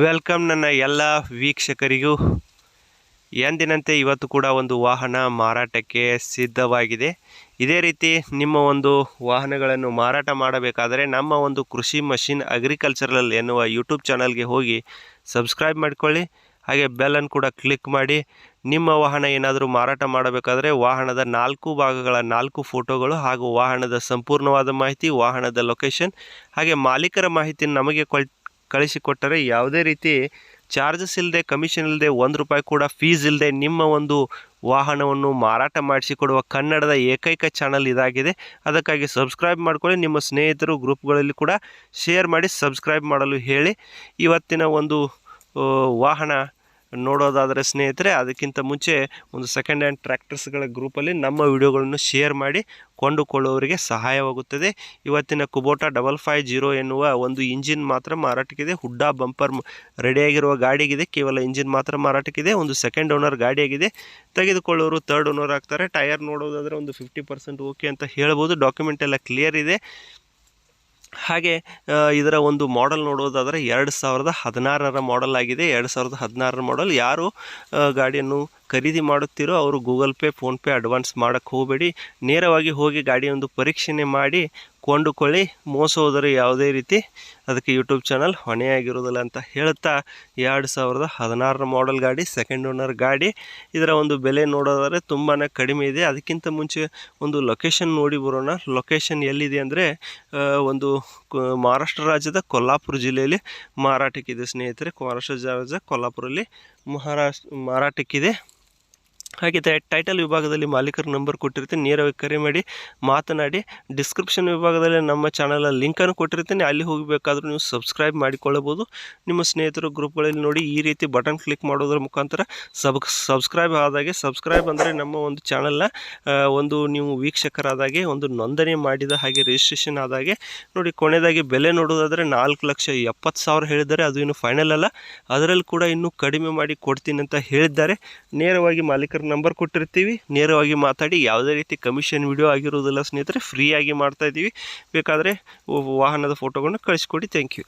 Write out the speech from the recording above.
Welcome ನನ್ನ ಎಲ್ಲ ವೀಕ್ಷಕರಿಗೂ. ಎಂದಿನಂತೆ ಇವತ್ತು ಕೂಡ ಒಂದು ವಾಹನ ಮಾರಾಟಕ್ಕೆ ಸಿದ್ಧವಾಗಿದೆ. ಇದೇ ರೀತಿ ನಿಮ್ಮ ಒಂದು ವಾಹನಗಳನ್ನು ಮಾರಾಟ ಮಾಡಬೇಕಾದರೆ ನಮ್ಮ ಒಂದು ಕೃಷಿ ಮಷಿನ್ ಅಗ್ರಿಕಲ್ಚರಲ್ ಎನ್ನುವ ಯೂಟ್ಯೂಬ್ ಚಾನಲ್ಗೆ ಹೋಗಿ ಸಬ್ಸ್ಕ್ರೈಬ್ ಮಾಡಿಕೊಳ್ಳಿ. ಹಾಗೆ ಬೆಲ್ಲನ್ನು ಕೂಡ ಕ್ಲಿಕ್ ಮಾಡಿ. ನಿಮ್ಮ ವಾಹನ ಏನಾದರೂ ಮಾರಾಟ ಮಾಡಬೇಕಾದರೆ ವಾಹನದ ನಾಲ್ಕು ಭಾಗಗಳ ನಾಲ್ಕು ಫೋಟೋಗಳು ಹಾಗೂ ವಾಹನದ ಸಂಪೂರ್ಣವಾದ ಮಾಹಿತಿ, ವಾಹನದ ಲೊಕೇಶನ್ ಹಾಗೆ ಮಾಲೀಕರ ಮಾಹಿತಿ ನಮಗೆ ಕೊಳ್ ಕಳಿಸಿಕೊಟ್ಟರೆ ಯಾವುದೇ ರೀತಿ ಚಾರ್ಜಸ್ ಇಲ್ಲದೆ, ಕಮಿಷನ್ ಇಲ್ಲದೆ, ಒಂದು ರೂಪಾಯಿ ಕೂಡ ಫೀಸ್ ಇಲ್ಲದೆ ನಿಮ್ಮ ಒಂದು ವಾಹನವನ್ನು ಮಾರಾಟ ಮಾಡಿಸಿಕೊಡುವ ಕನ್ನಡದ ಏಕೈಕ ಚಾನಲ್ ಇದಾಗಿದೆ. ಅದಕ್ಕಾಗಿ ಸಬ್ಸ್ಕ್ರೈಬ್ ಮಾಡಿಕೊಳ್ಳಿ. ನಿಮ್ಮ ಸ್ನೇಹಿತರು ಗ್ರೂಪ್ಗಳಲ್ಲಿ ಕೂಡ ಶೇರ್ ಮಾಡಿ ಸಬ್ಸ್ಕ್ರೈಬ್ ಮಾಡಲು ಹೇಳಿ. ಇವತ್ತಿನ ಒಂದು ವಾಹನ ನೋಡೋದಾದರೆ ಸ್ನೇಹಿತರೆ, ಅದಕ್ಕಿಂತ ಮುಂಚೆ ಒಂದು ಸೆಕೆಂಡ್ ಹ್ಯಾಂಡ್ ಟ್ರ್ಯಾಕ್ಟರ್ಸ್ಗಳ ಗ್ರೂಪಲ್ಲಿ ನಮ್ಮ ವಿಡಿಯೋಗಳನ್ನು ಶೇರ್ ಮಾಡಿ ಕೊಂಡುಕೊಳ್ಳುವವರಿಗೆ ಸಹಾಯವಾಗುತ್ತದೆ. ಇವತ್ತಿನ ಕುಬೋಟಾ ಡಬಲ್ ಫೈವ್ ಜೀರೋ ಎನ್ನುವ ಒಂದು ಇಂಜಿನ್ ಮಾತ್ರ ಮಾರಾಟಕ್ಕಿದೆ. ಹುಡ್ಡಾ ಬಂಪರ್ ರೆಡಿಯಾಗಿರುವ ಗಾಡಿಗಿದೆ. ಕೇವಲ ಇಂಜಿನ್ ಮಾತ್ರ ಮಾರಾಟಕ್ಕಿದೆ. ಒಂದು ಸೆಕೆಂಡ್ ಓನರ್ ಗಾಡಿಯಾಗಿದೆ. ತೆಗೆದುಕೊಳ್ಳೋರು ತರ್ಡ್ ಓನರ್ ಆಗ್ತಾರೆ. ಟೈರ್ ನೋಡೋದಾದರೆ ಒಂದು ಫಿಫ್ಟಿ ಪರ್ಸೆಂಟ್ ಓಕೆ ಅಂತ ಹೇಳ್ಬೋದು. ಡಾಕ್ಯುಮೆಂಟ್ ಎಲ್ಲ ಕ್ಲಿಯರ್ ಇದೆ. ಹಾಗೆ ಇದರ ಒಂದು ಮಾಡೆಲ್ ನೋಡೋದಾದರೆ ಎರಡು ಸಾವಿರದ ಹದಿನಾರರ ಮಾಡೆಲ್ ಆಗಿದೆ. ಎರಡು ಸಾವಿರದ ಹದಿನಾರರ ಮಾಡೆಲ್ ಯಾರು ಗಾಡಿಯನ್ನು ಖರೀದಿ ಮಾಡುತ್ತೀರೋ ಅವರು ಗೂಗಲ್ ಪೇ ಫೋನ್ಪೇ ಅಡ್ವಾನ್ಸ್ ಮಾಡೋಕ್ಕೆ ಹೋಗಬೇಡಿ. ನೇರವಾಗಿ ಹೋಗಿ ಗಾಡಿಯೊಂದು ಪರೀಕ್ಷೆ ಮಾಡಿ ಕೊಂಡುಕೊಳ್ಳಿ. ಮೋಸ ಹೋದರೆ ಯಾವುದೇ ರೀತಿ ಅದಕ್ಕೆ ಯೂಟ್ಯೂಬ್ ಚಾನಲ್ ಹೊಣೆಯಾಗಿರೋದಿಲ್ಲ ಅಂತ ಹೇಳ್ತಾ ಎರಡು ಸಾವಿರದ ಹದಿನಾರರ ಮಾಡೆಲ್ ಗಾಡಿ ಸೆಕೆಂಡ್ ಓನರ್ ಗಾಡಿ. ಇದರ ಒಂದು ಬೆಲೆ ನೋಡೋದಾದರೆ ತುಂಬಾ ಕಡಿಮೆ ಇದೆ. ಅದಕ್ಕಿಂತ ಮುಂಚೆ ಒಂದು ಲೊಕೇಶನ್ ನೋಡಿ ಬರೋಣ. ಲೊಕೇಶನ್ ಎಲ್ಲಿದೆ ಅಂದರೆ ಒಂದು ಮಹಾರಾಷ್ಟ್ರ ರಾಜ್ಯದ ಕೊಲ್ಲಾಪುರ ಜಿಲ್ಲೆಯಲ್ಲಿ ಮಾರಾಟಕ್ಕಿದೆ. ಸ್ನೇಹಿತರೆ, ಮಹಾರಾಷ್ಟ್ರ ರಾಜ್ಯ ಕೊಲ್ಲಾಪುರಲ್ಲಿ ಮಹಾರಾಷ್ಟ್ರ ಮಾರಾಟಕ್ಕಿದೆ. ಹಾಗೆ ಟೈಟಲ್ ವಿಭಾಗದಲ್ಲಿ ಮಾಲೀಕರ ನಂಬರ್ ಕೊಟ್ಟಿರ್ತೀನಿ. ನೇರವಾಗಿ ಕರೆ ಮಾಡಿ, ಮಾತನಾಡಿ. ಡಿಸ್ಕ್ರಿಪ್ಷನ್ ವಿಭಾಗದಲ್ಲಿ ನಮ್ಮ ಚಾನಲ ಲಿಂಕನ್ನು ಕೊಟ್ಟಿರ್ತೀನಿ. ಅಲ್ಲಿ ಹೋಗಬೇಕಾದ್ರೂ ನೀವು ಸಬ್ಸ್ಕ್ರೈಬ್ ಮಾಡಿಕೊಳ್ಳಬಹುದು. ನಿಮ್ಮ ಸ್ನೇಹಿತರು ಗ್ರೂಪ್ಗಳಲ್ಲಿ ನೋಡಿ ಈ ರೀತಿ ಬಟನ್ ಕ್ಲಿಕ್ ಮಾಡೋದ್ರ ಮುಖಾಂತರ ಸಬ್ ಸಬ್ಸ್ಕ್ರೈಬ್ ಆದಾಗೆ ಸಬ್ಸ್ಕ್ರೈಬ್ ಅಂದರೆ ನಮ್ಮ ಒಂದು ಚಾನಲ್ನ ಒಂದು ನೀವು ವೀಕ್ಷಕರಾದಾಗೆ ಒಂದು ನೋಂದಣಿ ಮಾಡಿದ ಹಾಗೆ ರಿಜಿಸ್ಟ್ರೇಷನ್ ಆದಾಗೆ ನೋಡಿ ಕೊನೆಯದಾಗಿ ಬೆಲೆ ನೋಡೋದಾದರೆ ನಾಲ್ಕು ಲಕ್ಷ ಎಪ್ಪತ್ತು ಸಾವಿರ ಹೇಳಿದ್ದಾರೆ. ಅದು ಇನ್ನು ಫೈನಲ್ ಅಲ್ಲ. ಅದರಲ್ಲಿ ಕೂಡ ಇನ್ನೂ ಕಡಿಮೆ ಮಾಡಿ ಕೊಡ್ತೀನಿ ಅಂತ ಹೇಳಿದ್ದಾರೆ. ನೇರವಾಗಿ ಮಾಲೀಕರ ನಂಬರ್ ಕೊಟ್ಟಿರ್ತೀವಿ. ನೇರವಾಗಿ ಮಾತಾಡಿ ಯಾವುದೇ ರೀತಿ ಕಮಿಷನ್ ವಿಡಿಯೋ ಆಗಿರೋದಿಲ್ಲ ಸ್ನೇಹಿತರೆ, ಫ್ರೀಯಾಗಿ ಮಾಡ್ತಾ ಇದ್ದೀವಿ. ಬೇಕಾದರೆ ವಾಹನದ ಫೋಟೋಗಳನ್ನ ಕಳಿಸ್ಕೊಡಿ. Thank you.